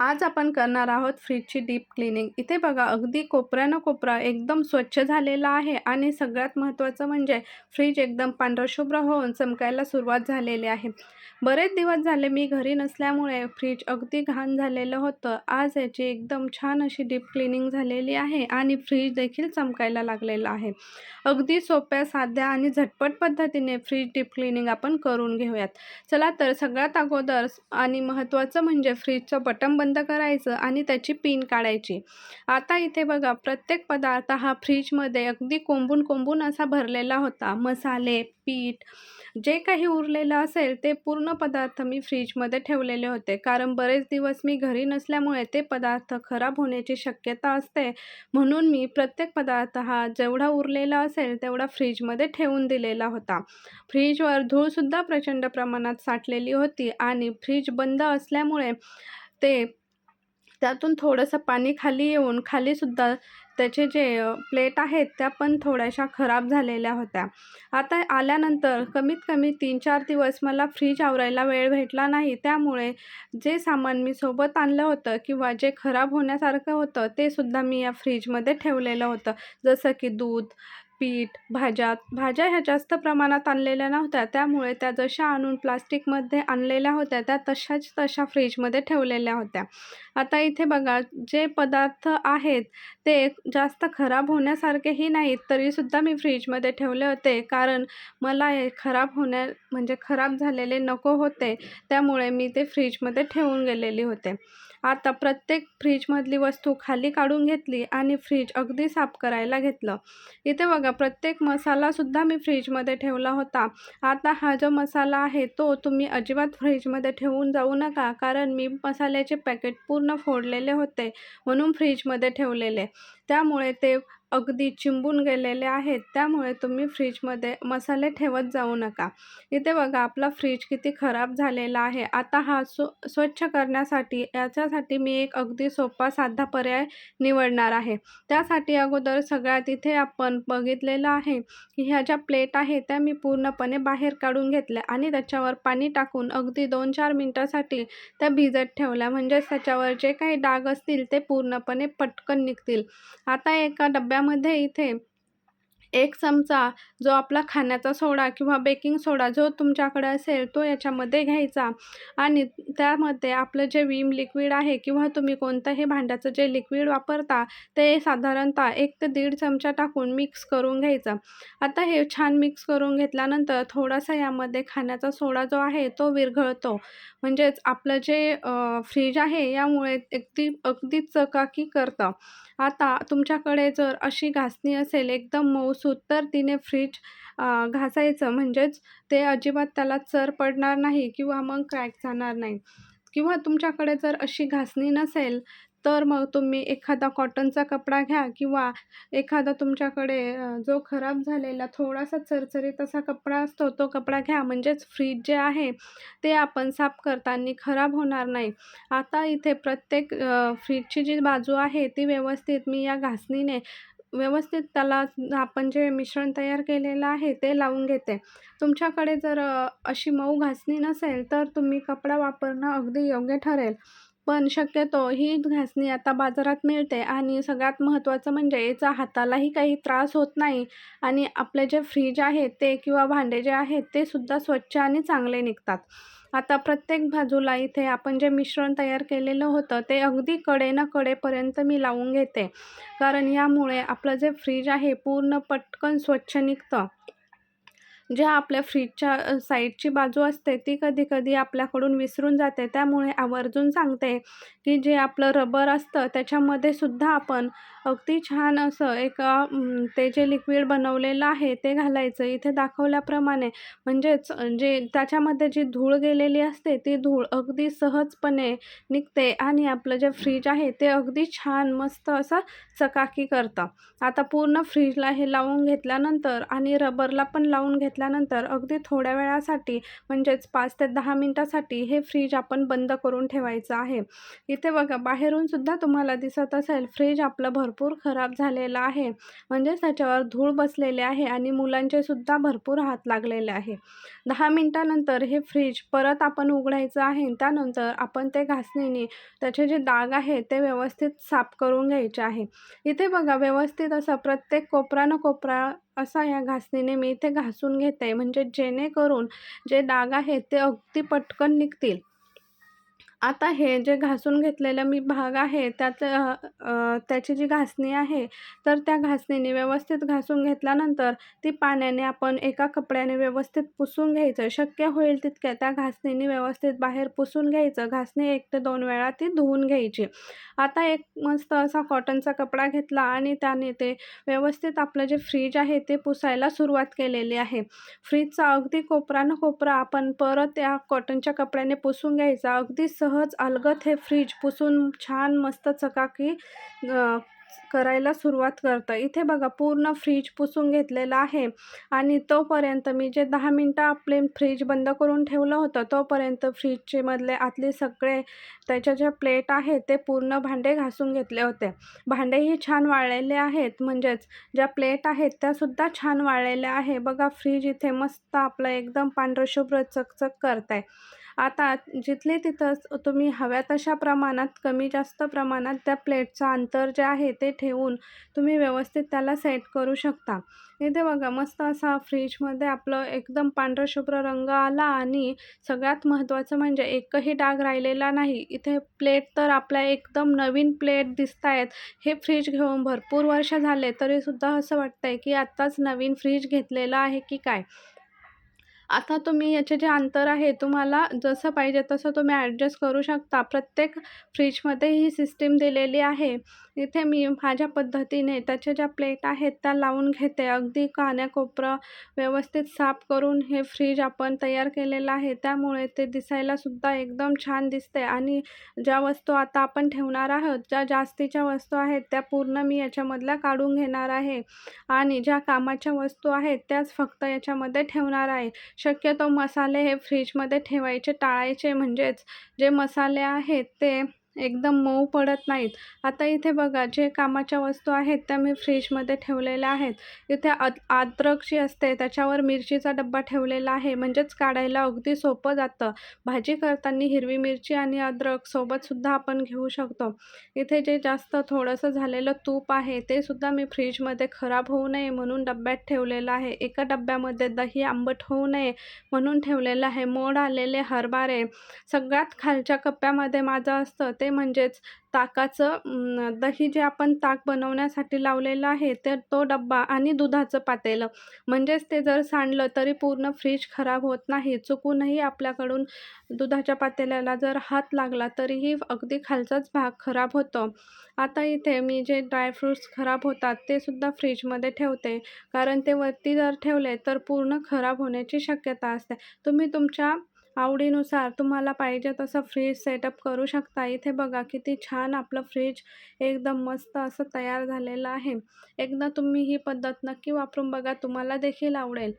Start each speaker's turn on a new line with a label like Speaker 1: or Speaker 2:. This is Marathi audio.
Speaker 1: आज आपण करणार आहोत फ्रीजची डीप क्लिनिंग. इथे बघा अगदी कोपऱ्यानं कोपरा एकदम स्वच्छ झालेला आहे आणि सगळ्यात महत्त्वाचं म्हणजे फ्रीज एकदम पांढरशुभ्र होऊन चमकायला सुरुवात झालेली आहे. बरेच दिवस झाले मी घरी नसल्यामुळे फ्रीज अगदी घाण झालेलं होतं. आज याची एकदम छान अशी डीप क्लिनिंग झालेली आहे आणि फ्रीज देखील चमकायला लागलेलं आहे. अगदी सोप्या साध्या आणि झटपट पद्धतीने फ्रीज डीप क्लिनिंग आपण करून घेऊयात. चला तर सगळ्यात अगोदर आणि महत्त्वाचं म्हणजे फ्रीजचं बटन बंद बंद करायचं आणि त्याची पिन काढायची. आता इथे बघा प्रत्येक पदार्थ हा फ्रीजमध्ये अगदी कोंबून कोंबून असा भरलेला होता. मसाले पीठ जे काही उरलेलं असेल ते पूर्ण पदार्थ मी फ्रीजमध्ये ठेवलेले होते. कारण बरेच दिवस मी घरी नसल्यामुळे ते पदार्थ खराब होण्याची शक्यता असते. म्हणून मी प्रत्येक पदार्थ हा जेवढा उरलेला असेल तेवढा फ्रीजमध्ये ठेवून दिलेला होता. फ्रीजवर धूळसुद्धा प्रचंड प्रमाणात साठलेली होती आणि फ्रीज बंद असल्यामुळे ते त्यातून थोडंसं पाणी खाली येऊन खालीसुद्धा त्याचे जे प्लेट आहेत त्या पण थोड्याशा खराब झालेल्या होत्या. आता आल्यानंतर कमीत कमी तीन चार दिवस मला फ्रीज आवरायला वेळ भेटला नाही. त्यामुळे जे सामान मी सोबत आणलं होतं किंवा जे खराब होण्यासारखं होतं ते सुद्धा मी या फ्रीजमध्ये ठेवलेलं होतं. जसं की दूध पीठ भाज्या भाज्या ह्या जास्त प्रमाणात आणलेल्या नव्हत्या. त्यामुळे त्या जशा आणून प्लास्टिकमध्ये आणलेल्या होत्या त्या तशाच तशा फ्रीजमध्ये ठेवलेल्या होत्या. आता इथे बघा जे पदार्थ आहेत ते जास्त खराब होण्यासारखेही नाहीत तरीसुद्धा मी फ्रीजमध्ये ठेवले होते. कारण मला हे खराब होण्या म्हणजे खराब झालेले नको होते. त्यामुळे मी ते फ्रीजमध्ये ठेवून गेलेले होते. आता प्रत्येक फ्रीजमधली वस्तू खाली काढून घेतली आणि फ्रीज अगदी साफ करायला घेतलं. इथे बघा प्रत्येक मसालासुद्धा मी फ्रीजमध्ये ठेवला होता. आता हा जो मसाला आहे तो तुम्ही अजिबात फ्रीजमध्ये ठेवून जाऊ नका कारण मी मसाल्याचे पॅकेट पूर्ण फोडलेले होते म्हणून फ्रीजमध्ये ठेवलेले. त्यामुळे ते अगदी चिंबून गेलेले आहेत त्यामुळे तुम्ही फ्रीजमध्ये मसाले ठेवत जाऊ नका. इथे बघा आपला फ्रीज किती खराब झालेला आहे. आता हा स्व स्वच्छ करण्यासाठी याच्यासाठी मी एक अगदी सोपा साधा पर्याय निवडणार आहे. त्यासाठी अगोदर सगळ्यात इथे आपण बघितलेलं आहे की ह्या ज्या प्लेट आहे त्या मी पूर्णपणे बाहेर काढून घेतल्या आणि त्याच्यावर पाणी टाकून अगदी दोन चार मिनटासाठी त्या भिजत ठेवल्या. म्हणजेच त्याच्यावर जे काही डाग असतील ते पूर्णपणे पटकन निघतील. आता एका त्यामध्ये इथे एक चमचा जो आपला खाण्याचा सोडा किंवा बेकिंग सोडा जो तुमच्याकडे असेल तो याच्यामध्ये घ्यायचा. आणि त्यामध्ये आपलं जे विम लिक्विड आहे किंवा तुम्ही कोणतंही भांड्याचं जे लिक्विड वापरता ते साधारणतः एक ते दीड चमचा टाकून मिक्स करून घ्यायचं. आता हे छान मिक्स करून घेतल्यानंतर थोडासा यामध्ये खाण्याचा सोडा जो आहे तो विरघळतो. म्हणजेच आपलं जे फ्रीज आहे यामुळे अगदी अगदी चकाकी करतं. आता तुमच्याकडे जर अशी घासणी असेल एकदम मऊ सुतर तिने फ्रीज घासायचं. म्हणजेच ते अजिबात त्याला चर पडणार नाही किंवा मग क्रॅक जाणार नाही. किंवा तुमच्याकडे जर अशी घासणी नसेल तर मग तुम्ही एखादा कॉटनचा कपडा घ्या किंवा एखादा तुमच्याकडे जो खराब झालेला थोडासा चरचरीत असा कपडा असतो तो कपडा घ्या. म्हणजेच फ्रीज जे आहे ते आपण साफ करताना खराब होणार नाही. आता इथे प्रत्येक फ्रीजची जी बाजू आहे ती व्यवस्थित मी या घासणीने व्यवस्थित त्याला आपण जे मिश्रण तयार केलेलं आहे ते लावून घेते. तुमच्याकडे जर अशी मऊ घासणी नसेल तर तुम्ही कपडा वापरणं अगदी योग्य ठरेल. पण शक्यतो ही घासणी आता बाजारात मिळते आणि सगळ्यात महत्त्वाचं म्हणजे याचा हातालाही काही त्रास होत नाही आणि आपले जे फ्रीज आहे ते किंवा भांडे जे आहेत ते सुद्धा स्वच्छ आणि चांगले निघतात. आता प्रत्येक बाजूला इथे आपण जे मिश्रण तयार केलेलं होतं ते अगदी कडे ना कडेपर्यंत मी लावून घेते. कारण यामुळे आपलं जे फ्रीज आहे पूर्ण पटकन स्वच्छ निघतं. ज्या आपल्या फ्रीजच्या साईडची बाजू असते ती कधी कधी आपल्याकडून विसरून जाते. त्यामुळे आवर्जून सांगते की जे आपलं रबर असतं त्याच्यामध्ये सुद्धा आपण अगदी छान असं एक ते जे लिक्विड बनवलेलं आहे ते घालायचं. इथे दाखवल्याप्रमाणे म्हणजेच जे त्याच्यामध्ये जी धूळ गेलेली असते ती धूळ अगदी सहजपणे निघते आणि आपलं जे फ्रीज आहे ते अगदी छान मस्त असं चकाकी करतं. आता पूर्ण फ्रीजला हे लावून घेतल्यानंतर आणि रबरला पण लावून घेतलं घेतल्यानंतर अगदी थोड्या वेळासाठी म्हणजेच पाच ते दहा मिनटासाठी हे फ्रीज आपण बंद करून ठेवायचं आहे. इथे बघा बाहेरूनसुद्धा तुम्हाला दिसत असेल फ्रीज आपलं भरपूर खराब झालेलं आहे. म्हणजेच त्याच्यावर धूळ बसलेले आहे आणि मुलांचे सुद्धा भरपूर हात लागलेले आहे. दहा मिनटानंतर हे फ्रीज परत आपण उघडायचं आहे त्यानंतर आपण ते घासणीने त्याचे जे डाग आहे ते व्यवस्थित साफ करून घ्यायचे आहे. इथे बघा व्यवस्थित असं प्रत्येक कोपरा न कोपरा असा या घासणीने मी इथे घासून घेते. म्हणजे जेणेकरून जे डाग आहेत ते अगदी पटकन निघतील. आता हे जे घासून घेतलेलं मी भाग आहे त्यात त्याची जी घासणी आहे तर त्या घासणीने व्यवस्थित घासून घेतल्यानंतर ती पाण्याने आपण एका कपड्याने व्यवस्थित पुसून घ्यायचं. शक्य होईल तितक्या त्या घासणीने व्यवस्थित बाहेर पुसून घ्यायचं. घासणी एक ते दोन वेळा ती धुवून घ्यायची. आता एक मस्त असा कॉटनचा कपडा घेतला आणि त्याने ते व्यवस्थित आपलं जे फ्रीज आहे ते पुसायला सुरुवात केलेली आहे. फ्रीजचा अगदी कोपरा न कोपरा आपण परत त्या कॉटनच्या कपड्याने पुसून घ्यायचा. अगदी सहज अलगद हे फ्रीज पुसून छान मस्त चकाकी करायला सुरुवात करतं. इथे बघा पूर्ण फ्रीज पुसून घेतलेलं आहे. आणि तोपर्यंत मी जे दहा मिनटं आपले फ्रीज बंद करून ठेवलं होतं तोपर्यंत फ्रीजचे मधले आतले सगळे त्याच्या ज्या प्लेट आहेत ते पूर्ण भांडे घासून घेतले होते. भांडेही छान वाळलेले आहेत. म्हणजेच ज्या प्लेट आहेत त्यासुद्धा छान वाळलेल्या आहे. बघा फ्रीज इथे मस्त आपलं एकदम पांढरं शुभ्र चकचक करत आहे आता जिथले तिथंच तुम्ही हव्या तशा प्रमाणात कमी जास्त प्रमाणात त्या प्लेटचं अंतर जे आहे ते ठेवून तुम्ही व्यवस्थित त्याला सेट करू शकता. इथे बघा मस्त असा फ्रीजमध्ये आपलं एकदम पांढरं शुभ्र रंग आला आणि सगळ्यात महत्त्वाचं म्हणजे एकही डाग राहिलेला नाही. इथे प्लेट तर आपल्या एकदम नवीन प्लेट दिसत आहेत हे फ्रीज घेऊन भरपूर वर्ष झाले तरीसुद्धा असं वाटतं आहे की आत्ताच नवीन फ्रीज घेतलेलं आहे की काय? आता तुम्ही याचे जे अंतर आहे तुम्हाला जसं पाहिजे तसं तुम्ही ॲडजस्ट करू शकता. प्रत्येक फ्रीजमध्ये ही सिस्टीम दिलेली आहे. इथे मी माझ्या पद्धतीने त्याच्या ज्या प्लेट आहेत त्या लावून घेते. अगदी कान्याकोपरं व्यवस्थित साफ करून हे फ्रीज आपण तयार केलेलं आहे. त्यामुळे ते दिसायलासुद्धा एकदम छान दिसते आणि ज्या वस्तू आता आपण ठेवणार आहोत ज्या जास्तीच्या वस्तू आहेत त्या पूर्ण मी याच्यामधल्या काढून घेणार आहे. आणि ज्या कामाच्या वस्तू आहेत त्याच फक्त याच्यामध्ये ठेवणार आहे. शक्यतो मसाले हे फ्रीजमध्ये ठेवायचे टाळायचे. म्हणजेच जे मसाले आहेत ते एकदम मऊ पडत नाहीत. आता इथे बघा जे कामाच्या वस्तू आहेत त्या मी फ्रीजमध्ये ठेवलेल्या आहेत. इथे अद अद्रक जी असते त्याच्यावर मिरचीचा डब्बा ठेवलेला आहे. म्हणजेच काढायला अगदी सोपं जातं. भाजी करताना हिरवी मिरची आणि अद्रक सोबतसुद्धा आपण घेऊ शकतो. इथे जे जास्त थोडंसं झालेलं तूप आहे ते सुद्धा मी फ्रीजमध्ये खराब होऊ नये म्हणून डब्यात ठेवलेलं आहे. एका डब्यामध्ये दही आंबट होऊ नये म्हणून ठेवलेलं आहे. मोड आलेले हरभरे सगळ्यात खालच्या कप्प्यामध्ये माझं असतं ते ते म्हणजेच ताकाचं दही जे आपण ताक बनवण्यासाठी लावलेलं आहे तर तो डब्बा आणि दुधाचं पातेलं. म्हणजेच ते जर सांडलं तरी पूर्ण फ्रीज खराब होत नाही. चुकूनही आपल्याकडून दुधाच्या पातेल्याला जर हात लागला तरीही अगदी खालचाच भाग खराब होतो. आता इथे मी जे ड्रायफ्रूट्स खराब होतात ते सुद्धा फ्रीजमध्ये ठेवते. कारण ते वरती जर ठेवले तर पूर्ण खराब होण्याची शक्यता असते. तुम्ही तुमच्या आवडीनुसार तुम्हाला पाहिजे तसं फ्रीज सेटअप करू शकता. इथे बघा किती छान आपलं फ्रीज एकदम मस्त असं तयार झालेलं आहे. एकदा तुम्ही ही पद्धत नक्की वापरून बघा तुम्हाला देखील आवडेल.